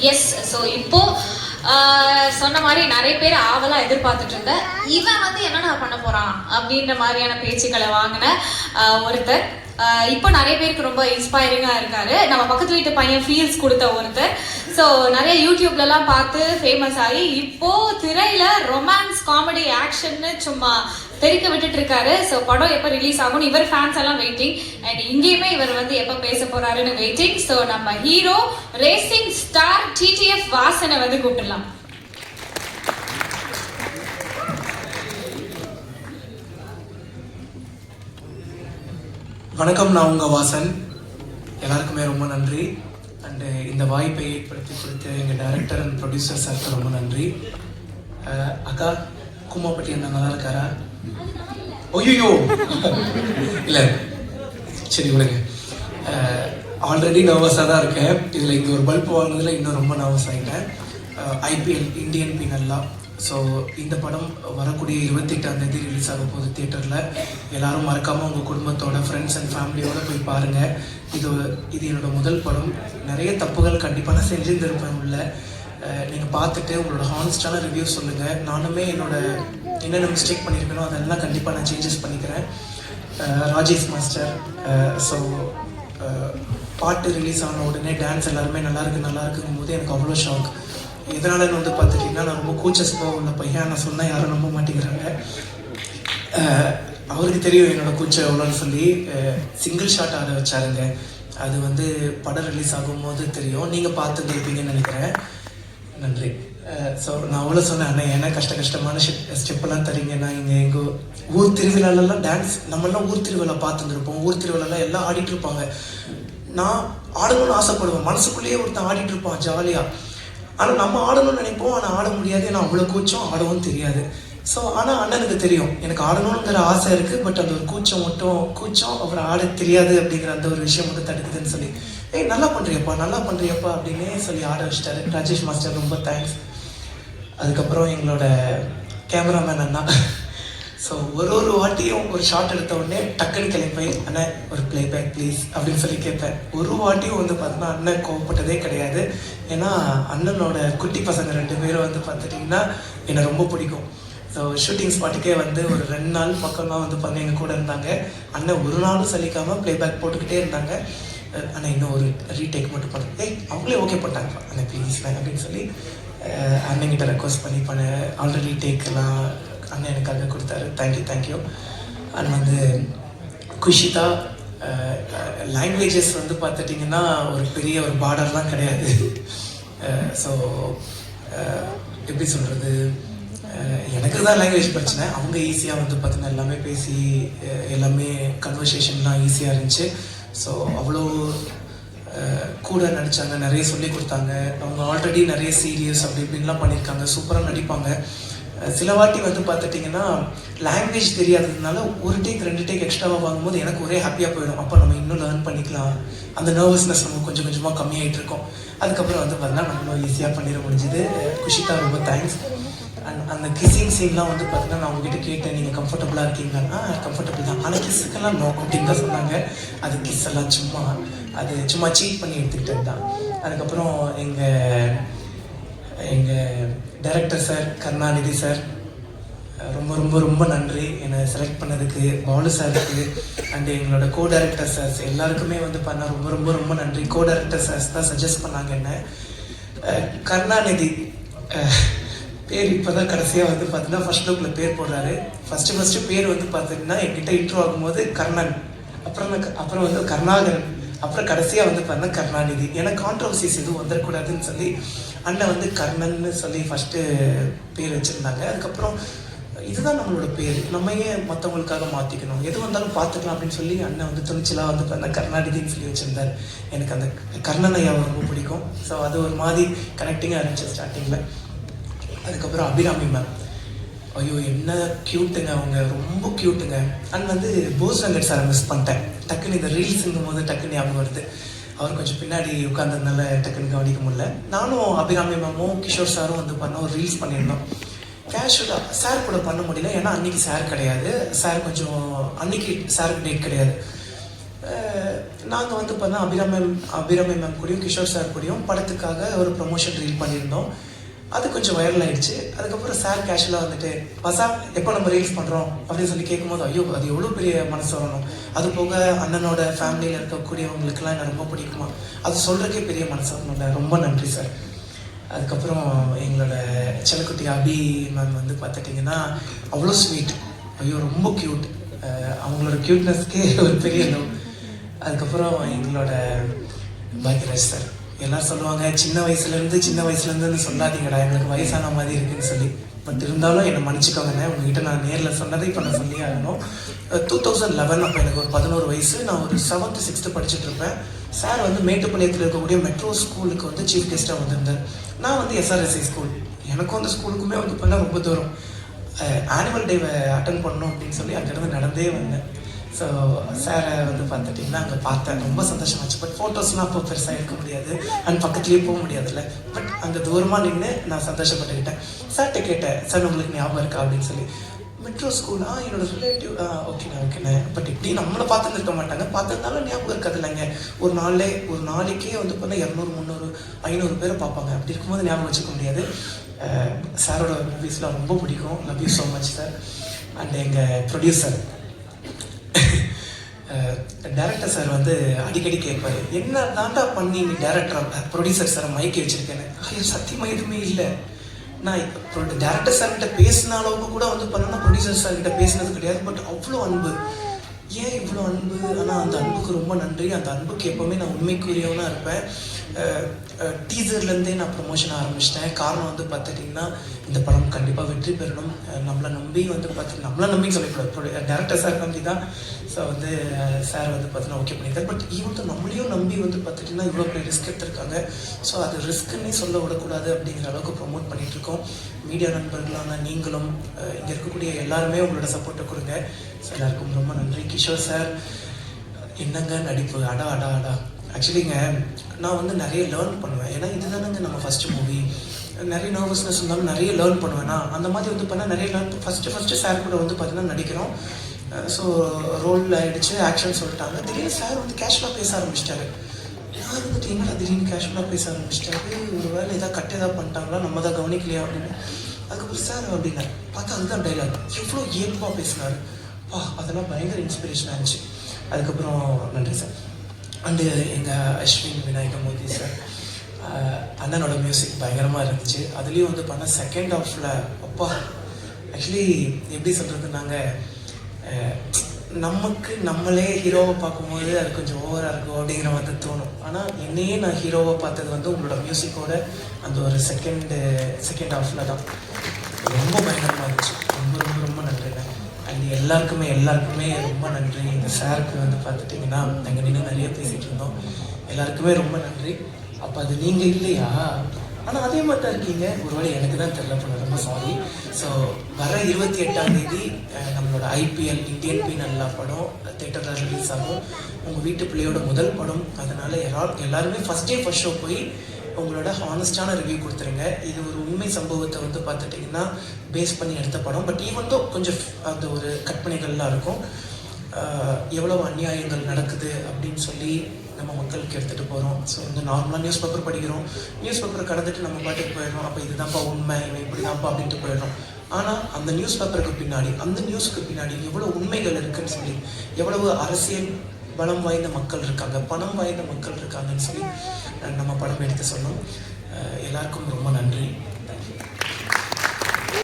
Yes so இப்போ சொன்ன மாதிரி நிறைய பேர் ஆவலாக எதிர்பார்த்துட்டு இருந்த இவன் வந்து என்னடா பண்ண போகிறான் அப்படின்ற மாதிரியான பேச்சுக்களை வாங்கின ஒருத்தர். இப்போ நிறைய பேருக்கு ரொம்ப இன்ஸ்பைரிங்காக இருக்காரு. நம்ம பக்கத்து வீட்டு பையன் ஃபீல்ஸ் கொடுத்த ஒருத்தர். ஸோ நிறைய யூடியூப்லலாம் பார்த்து ஃபேமஸ் ஆகி இப்போ திரையில ரொமான்ஸ் காமெடி ஆக்ஷன்னு சும்மா தெரிக்க விட்டுட்டு இருக்காரு ஸோ படம் எப்போ ரிலீஸ் ஆகும் இவர் ஃபேன்ஸ் எல்லாம் வெயிட்டிங் அண்ட் இங்கேயுமே இவர் வந்து எப்போ பேச போறாருன்னு வெயிட்டிங் ஸோ நம்ம ஹீரோ ரேசிங் ஸ்டார் டிடிஎஃப் வாசனை வந்து கூப்பிடலாம். வணக்கம் நான் உங்கள் வாசன். எல்லாருக்குமே ரொம்ப நன்றி. அண்டு இந்த வாய்ப்பை ஏற்படுத்தி கொடுத்த எங்கள் டைரக்டர் அண்ட் ப்ரொடியூசர் சாருக்கு ரொம்ப நன்றி. அக்கா கும்மாப்பட்டி அண்ணா நல்லா இருக்காரா? ஒய்யோ இல்லை சரி விடுங்க. ஆல்ரெடி நர்வஸாக தான் இருக்கேன். இதில் இங்கே ஒரு பல்ப் வாங்கினதில் இன்னும் ரொம்ப நர்வஸ் ஆகிட்டேன் ஐபிஎல் இந்தியன் பீனல்லாம் ஸோ இந்த படம் வரக்கூடிய இருபத்தெட்டாம் தேதி ரிலீஸ் ஆக போகுது தியேட்டரில் எல்லாரும் மறக்காமல் உங்கள் குடும்பத்தோட ஃப்ரெண்ட்ஸ் அண்ட் ஃபேமிலியோட போய் பாருங்கள் இது இது என்னோடய முதல் படம். நிறைய தப்புகள் கண்டிப்பாக நான் செஞ்சிருந்திருப்பேன் உள்ள. நீங்கள் பார்த்துட்டு உங்களோட ஹானஸ்டான ரிவ்யூ சொல்லுங்கள் நானுமே என்னோட என்னென்ன மிஸ்டேக் பண்ணியிருக்கேனோ அதெல்லாம் கண்டிப்பாக நான் சேஞ்சஸ் பண்ணிக்கிறேன். ராஜேஷ் மாஸ்டர் ஸோ பாட்டு ரிலீஸ் ஆன உடனே டான்ஸ் எல்லாருமே நல்லாயிருக்கு நல்லா இருக்குங்கும் போது எனக்கு அவ்வளோ ஷாக் எதனாலன்னு வந்து பார்த்துட்டிங்கன்னா நான் ரொம்ப கூச்ச சுபாவம் உள்ள பையன் நான் சொன்னால் யாரும் நம்ப மாட்டேங்கிறாங்க. அவருக்கு தெரியும் என்னோட கூச்சம் எவ்வளோன்னு சொல்லி. சிங்கிள் ஷாட் ஆட வச்சாருங்க. அது வந்து படம் ரிலீஸ் ஆகும்போது தெரியும். நீங்கள் பார்த்துருப்பீங்கன்னு நினைக்கிறேன். நன்றி. ஸோ நான் அவ்வளோ சொன்னேன். அண்ணா என்ன கஷ்ட கஷ்டமான ஸ்டெப்பெல்லாம் தரீங்க நான் இங்கே எங்கள் ஊர் திருவிழாலெல்லாம் டான்ஸ் நம்மளாம் ஊர் திருவிழா பார்த்துருந்துருப்போம். ஊர் திருவிழாலாம் எல்லாம் ஆடிட்டு இருப்பாங்க. நான் ஆடணும்னு ஆசைப்படுவேன். மனசுக்குள்ளேயே ஒருத்தன் ஆடிட்டு இருப்பான் ஜாலியாக ஆனால் நம்ம ஆடணும்னு நினைப்போம். ஆனால் ஆட முடியாது. ஏன்னா அவ்வளோ கூச்சம் ஆடவும் தெரியாது. ஸோ ஆனால் அண்ணனுக்கு தெரியும். எனக்கு ஆடணுங்கிற ஆசை இருக்குது பட் அந்த ஒரு கூச்சம் மட்டும் கூச்சம் அப்புறம் ஆட தெரியாது அப்படிங்கிற அந்த ஒரு விஷயம் மட்டும் தடுக்குதுன்னு சொல்லி. ஏய் நல்லா பண்ணுறியப்பா நல்லா பண்ணுறியப்பா அப்படின்னே சொல்லி ஆட வச்சிட்டாரு. ராஜேஷ் மாஸ்டர் ரொம்ப தேங்க்ஸ் அதுக்கப்புறம் எங்களோட கேமராமேன் அண்ணா. ஸோ ஒரு ஒரு வாட்டியும் ஒரு ஷாட் எடுத்த உடனே டக்குன்னு கிளம்பி அண்ணா ஒரு ப்ளேபேக் ப்ளீஸ் அப்படின்னு சொல்லி கேட்பேன். ஒரு வாட்டியும் வந்து பார்த்தீங்கன்னா அண்ணன் கோவப்பட்டதே கிடையாது. ஏன்னா அண்ணனோட குட்டி பசங்க ரெண்டு பேரும் வந்து பார்த்துட்டிங்கன்னா என்னை ரொம்ப பிடிக்கும். ஸோ ஷூட்டிங் ஸ்பாட்டுக்கே வந்து ஒரு ரெண்டு நாள் பக்கமாக வந்து பண்ணி எங்கள் கூட இருந்தாங்க. அண்ணன் ஒரு நாளும் சலிக்காமல் ப்ளேபேக் போட்டுக்கிட்டே இருந்தாங்க. ஆனால் இன்னும் ஒரு ரீடேக் மட்டும் பண்ண. ஏய் அவங்களே ஓகே பண்ணிட்டாங்க. அண்ணா ப்ளீஸ் அப்படின்னு சொல்லி அண்ணன் அண்ணன்கிட்ட ரெக்வஸ்ட் பண்ணி பண்ண ஆல்ரெடி டேக்கெல்லாம் அண்ணன் எனக்காக கொடுத்தாரு. தேங்க்யூ தேங்க்யூ அண்ட் வந்து குஷிதா லாங்குவேஜஸ் வந்து பார்த்துட்டிங்கன்னா ஒரு பெரிய ஒரு பார்டர்லாம் கிடையாது. ஸோ எப்படி சொல்கிறது எனக்கு தான் லாங்குவேஜ் பிரச்சனை. அவங்க ஈஸியாக வந்து பார்த்தீங்கன்னா எல்லாமே பேசி எல்லாமே கன்வர்சேஷன்லாம் ஈஸியாக இருந்துச்சு. ஸோ அவ்வளோ கூட நடித்தாங்க நிறைய சொல்லி கொடுத்தாங்க. அவங்க ஆல்ரெடி நிறைய சீரியஸ் அப்படி இப்படின்லாம் பண்ணியிருக்காங்க. சூப்பராக நடிப்பாங்க. சில வாட்டி வந்து பார்த்துட்டிங்கன்னா லாங்குவேஜ் தெரியாததுனால ஒரு டேக் ரெண்டு டேக் எக்ஸ்ட்ராவாக வாங்கும்போது எனக்கு ஒரே ஹாப்பியாக போயிடும். அப்போ நம்ம இன்னும் லேர்ன் பண்ணிக்கலாம். அந்த நர்வஸ்னஸ் நம்ம கொஞ்சம் கொஞ்சமாக கம்மியாகிட்டு இருக்கோம். அதுக்கப்புறம் வந்து பார்த்தீங்கன்னா நம்ம ஈஸியாக பண்ணிட முடிஞ்சுது. குஷிதா ரொம்ப தேங்க்ஸ் அண்ட் அந்த கிஸ்ஸிங் சீன்லாம் வந்து பார்த்தீங்கன்னா நான் உங்ககிட்ட கேட்டேன். நீங்கள் கம்ஃபர்டபுளாக இருக்கீங்கன்னா கம்ஃபர்டபுள் தான். ஆனால் கிஸ்ஸுக்கெல்லாம் நோ அப்படின்னு தான் சொன்னாங்க. அது கிஸ் எல்லாம் சும்மா அது சும்மா சீட் பண்ணி எடுத்துக்கிட்டது தான். அதுக்கப்புறம் எங்கள் எங்கள் டைரக்டர் சார் கருணாநிதி சார் ரொம்ப ரொம்ப ரொம்ப நன்றி. என்னை செலக்ட் பண்ணதுக்கு பாலு சாருக்கு அண்ட் எங்களோட கோ டைரக்டர் சார்ஸ் எல்லாருக்குமே வந்து பண்ண ரொம்ப ரொம்ப ரொம்ப நன்றி. கோ டைரக்டர் சார்ஸ் தான் சஜஸ்ட் பண்ணாங்க என்ன. கருணாநிதி பேர் இப்போ தான் கடைசியாக வந்து பார்த்தீங்கன்னா ஃபர்ஸ்ட் லுக்கில் பேர் போடுறாரு. ஃபஸ்ட்டு ஃபஸ்ட்டு பேர் வந்து பார்த்தீங்கன்னா என்கிட்ட இன்ட்ரோ ஆகும்போது கர்ணன் அப்புறம் க- அப்புறம் வந்து கருணாகரன். அப்புறம் கடைசியாக வந்து பார்த்தீங்கன்னா கருணாநிதி. ஏன்னா கான்ட்ரவர்சிஸ் எதுவும் வந்துடக்கூடாதுன்னு சொல்லி அண்ணன் வந்து கர்ணன்னு சொல்லி ஃபஸ்ட்டு பேர் வச்சுருந்தாங்க. அதுக்கப்புறம் இதுதான் நம்மளோட பேர். நம்ம ஏன் மற்றவங்களுக்காக மாற்றிக்கணும் எது வந்தாலும் பார்த்துக்கலாம் அப்படின்னு சொல்லி அண்ணன் வந்து துணிச்சலாக வந்து அந்த கருணாநிதின்னு சொல்லி வச்சுருந்தார். எனக்கு அந்த கர்ணன் ஐயாவை ரொம்ப பிடிக்கும். ஸோ அது ஒரு மாதிரி கனெக்டிங்காக இருந்துச்சு ஸ்டார்டிங்கில் அதுக்கப்புறம் அபிராமி மேம் ஐயோ என்ன க்யூட்டுங்க அவங்க ரொம்ப க்யூட்டுங்க அண்ட் வந்து போஸ் வெங்கட் சாரை மிஸ் பண்ணிட்டேன். டக்குன்னு இந்த ரீல்ஸுங்கும் போது டக்குன்னு ஞாபகம் வருது. அவர் கொஞ்சம் பின்னாடி உட்காந்ததுனால டக்குன்னு கவனிக்க முடியல. நானும் அபிராமி மேமும் கிஷோர் சாரும் வந்து பண்ண ஒரு ரீல்ஸ் பண்ணியிருந்தோம். கேஷுவலாக சார் கூட பண்ண முடியல. ஏன்னா அன்னைக்கு சார் கிடையாது. சார் கொஞ்சம் அன்னைக்கு சாருக்கு டேட் கிடையாது. நாங்கள் வந்து பார்த்தா அபிராமி மேம் அபிராமி மேம் கூடயும் கிஷோர் சார் கூடயும் படத்துக்காக ஒரு ப்ரொமோஷன் ரீல் பண்ணியிருந்தோம். அது கொஞ்சம் வைரல் ஆயிடுச்சு. அதுக்கப்புறம் சார் கேஷுவலாக வந்துட்டு பசா எப்போ நம்ம ரீல்ஸ் பண்ணுறோம் அப்படின்னு சொல்லி கேட்கும்போது ஐயோ அது எவ்வளோ பெரிய மனசு வரணும். அது போக அண்ணனோட ஃபேமிலியில் இருக்கக்கூடியவங்களுக்குலாம் எனக்கு ரொம்ப பிடிக்குமா அது சொல்கிறக்கே பெரிய மனசு வரணும்ல ரொம்ப நன்றி சார் அதுக்கப்புறம் எங்களோட செல்லக்குட்டி அபி மேம் வந்து பார்த்துட்டிங்கன்னா அவ்வளோ ஸ்வீட் ஐயோ ரொம்ப க்யூட் அவங்களோட க்யூட்னஸ்க்கே ஒரு பெரிய அதுக்கப்புறம் எங்களோட பாக்யராஜ் சார் எல்லாரும் சொல்லுவாங்க சின்ன வயசுலேருந்து சின்ன வயசுலேருந்து சொல்லாதீங்கடா. எங்களுக்கு வயசான மாதிரி இருக்குன்னு சொல்லி. பட் இருந்தாலும் என்னை மன்னிச்சுக்கோங்கண்ணே. உங்ககிட்ட நான் நேரில் சொன்னதை இப்போ நான் சொல்லி ஆகணும். டூ தௌசண்ட் லெவன் அப்போ எனக்கு ஒரு பதினோரு வயசு. நான் ஒரு செவன்த்து சிக்ஸ்த்து படிச்சுட்டு இருப்பேன். சார் வந்து மேட்டுப்பாளையத்தில் இருக்கக்கூடிய மெட்ரோ ஸ்கூலுக்கு வந்து சீஃப் கெஸ்ட்டாக வந்திருந்தார். நான் வந்து எஸ்ஆர்எஸ்ஐ ஸ்கூல் எனக்கும் அந்த ஸ்கூலுக்குமே வந்து பண்ணால் ரொம்ப தூரம். ஆனுவல் டேவை அட்டன் பண்ணணும் அப்படின்னு சொல்லி அங்கேருந்து நடந்தே வந்தேன். ஸோ சாரை வந்து பார்த்துட்டிங்கன்னா அங்கே பார்த்தேன். ரொம்ப சந்தோஷமாச்சு பட் ஃபோட்டோஸ்லாம் அப்போ பெருசாக எடுக்க முடியாது. அண்ட் பக்கத்துலேயே போக முடியாதுல்ல. பட் அங்கே தூரமாக நின்று நான் சந்தோஷப்பட்டுக்கிட்டேன். சார்கிட்ட கேட்டேன். சார் உங்களுக்கு ஞாபகம் இருக்கா? அப்படின்னு சொல்லி. மெட்ரோ ஸ்கூல் ஆ என்னோட ரிலேட்டிவ் ஆ ஓகேண்ணே ஓகேண்ணே பட் இப்படி நம்மளை பார்த்துருக்க மாட்டாங்க. பார்த்ததுனால ஞாபகம் இருக்காது இல்லைங்க ஒரு நாளே ஒரு நாளைக்கே வந்து பார்த்தா இரநூறு முந்நூறு ஐநூறு பேரை பார்ப்பாங்க. அப்படி இருக்கும்போது ஞாபகம் வச்சுக்க முடியாது. சாரோட மூவிஸ்லாம் ரொம்ப பிடிக்கும். Love you so much sir and எங்கள் ப்ரொடியூசர் டேரக்டர் சார் வந்து அடிக்கடி கேட்பாரு. என்ன தாண்டா பண்ணி நீ டேரக்டர் ப்ரொடியூசர் சார் மைக்கு வச்சுருக்கேன்னு. ஐயோ சத்தியமாக எதுவுமே இல்லை. நான் இப்போ டேரக்டர் சார்கிட்ட பேசின அளவுக்கு கூட வந்து பண்ணோன்னா ப்ரொடியூசர் சார் கிட்ட பேசினது கிடையாது. பட் அவ்வளோ அன்பு. ஏன் இவ்வளோ அன்பு? ஆனால் அந்த அன்புக்கு ரொம்ப நன்றி. அந்த அன்புக்கு எப்போவுமே நான் உண்மைக்குரியவனாக இருப்பேன். டீசர்லேருந்தே நான் ப்ரொமோஷன் ஆரம்பிச்சிட்டேன். காரணம் வந்து பார்த்துட்டிங்கன்னா இந்த படம் கண்டிப்பாக வெற்றி பெறணும். நம்மளை நம்பி வந்து பார்த்து நம்மளை நம்பி சொல்லக்கூடாது டேரக்டர் சார் நம்பி தான். ஸோ வந்து சார் வந்து பார்த்தீங்கன்னா ஓகே பண்ணியிருக்காரு. பட் ஈவன் நம்மளையும் நம்பி வந்து பார்த்துட்டிங்கன்னா இவ்வளோ பெரிய ரிஸ்க் எடுத்திருக்காங்க. ஸோ அது ரிஸ்க்குன்னே சொல்ல விடக்கூடாது அப்படிங்கிற அளவுக்கு ப்ரொமோட் பண்ணிகிட்ருக்கோம் மீடியா நண்பர்களான நீங்களும் இங்கே இருக்கக்கூடிய எல்லாருமே உங்களோட சப்போர்ட்டை கொடுங்க. ஸோ எல்லாருக்கும் ரொம்ப நன்றி. கிஷோர் சார் என்னங்க நடிப்பு? அடா அடா அடா. ஆக்சுவலிங்க நான் வந்து நிறைய லேர்ன் பண்ணுவேன். ஏன்னா இதுதானங்க நம்ம ஃபஸ்ட்டு மூவி நிறைய நர்வஸ்னஸ் இருந்தாலும் நிறைய லேர்ன் பண்ணுவேன்னா அந்த மாதிரி வந்து பண்ணால் நிறைய லேர்ன் ஃபஸ்ட்டு ஃபஸ்ட்டு சார் கூட வந்து பார்த்தீங்கன்னா நடிக்கிறோம். ஸோ ரோல் ஆகிடுச்சு ஆக்ஷன் சொல்லிட்டாங்க. திடீர்னு சார் வந்து கேஷுவலாக பேச ஆரம்பிச்சிட்டாரு. நான் பார்த்தீங்கன்னா திடீர்னு கேஷுவலாக பேச ஆரம்பிச்சிட்டாரு ஒரு வேலை ஏதாவது கட் ஏதாவது பண்ணிட்டாங்களா? நம்ம தான் கவனிக்கலையா அப்படின்னு. அதுக்கப்புறம் சார் அப்படின்னாரு பார்த்தா அதுதான் டைலாக் எவ்வளோ இயல்பாக பேசினாரு. பா அதெல்லாம் பயங்கர இன்ஸ்பிரேஷனாக இருந்துச்சு. அதுக்கப்புறம் நன்றி சார் அண்டு எங்கள் அஸ்வின் விநாயக மோதி சார் அண்ணனோட மியூசிக் பயங்கரமாக இருந்துச்சு. அதுலேயும் வந்து பண்ண செகண்ட் ஆஃபில் அப்பா ஆக்சுவலி எப்படி சொல்கிறது நாங்கள் நமக்கு நம்மளே ஹீரோவை பார்க்கும்போது அது கொஞ்சம் ஓவராக இருக்கும் அப்படிங்கிற மாதிரி தோணும். ஆனால் என்னையே நான் ஹீரோவை பார்த்தது வந்து உங்களோட மியூசிக்கோட அந்த ஒரு செகண்டு செகண்ட் ஹாஃபில் தான். ரொம்ப பயங்கரமாக இருந்துச்சு. ரொம்ப ரொம்ப ரொம்ப நன்றிங்க அண்ட் எல்லாருக்குமே எல்லாருக்குமே ரொம்ப நன்றி. இந்த சாருக்கு வந்து பார்த்துட்டிங்கன்னா நாங்கள் நின்று நிறைய பேசிகிட்டு இருந்தோம். எல்லாருக்குமே ரொம்ப நன்றி. அப்போ அது நீங்கள் இல்லையா? ஆனால் அதே மாதிரி தான் இருக்கீங்க. ஒருவேளை எனக்கு தான் தெரியல பண்ண ரொம்ப சாரி ஸோ வர இருபத்தி எட்டாம் தேதி நம்மளோட ஐபிஎல் இந்தியன் பி நல்லா படம் தேட்டரில் ரிலீஸ் ஆகும். உங்கள் வீட்டு பிள்ளையோட முதல் படம். அதனால் எல்லாரும் எல்லாருமே ஃபஸ்ட் டே ஃபஸ்ட் ஷோ போய் உங்களோட ஹானஸ்டான ரிவ்யூ கொடுத்துருங்க. இது ஒரு உண்மை சம்பவத்தை வந்து பார்த்துட்டிங்கன்னா பேஸ் பண்ணி எடுத்த படம். பட் ஈவன் கொஞ்சம் அந்த ஒரு கற்பனைகள்லாம் இருக்கும் எவ்வளோ எவ்வளவு அநியாயங்கள் நடக்குது அப்படின்னு சொல்லி நம்ம மக்களுக்கு எடுத்துகிட்டு போகிறோம் ஸோ இந்த நார்மலாக நியூஸ் பேப்பர் படிக்கிறோம். நியூஸ் பேப்பரை கடந்துட்டு நம்ம பாட்டுக்கு போயிடுறோம். அப்போ இதுதான்ப்பா உண்மை இவன் இப்படி தான்ப்பா அப்படின்ட்டு போயிடுறோம். ஆனால் அந்த நியூஸ் பேப்பருக்கு பின்னாடி அந்த நியூஸ்க்கு பின்னாடி எவ்வளோ உண்மைகள் இருக்குன்னு சொல்லி எவ்வளவு அரசியல் பலம் வாய்ந்த மக்கள் இருக்காங்க பணம் வாய்ந்த மக்கள் இருக்காங்கன்னு சொல்லி நம்ம படம் எடுத்து சொன்னோம். எல்லாருக்கும் ரொம்ப நன்றி.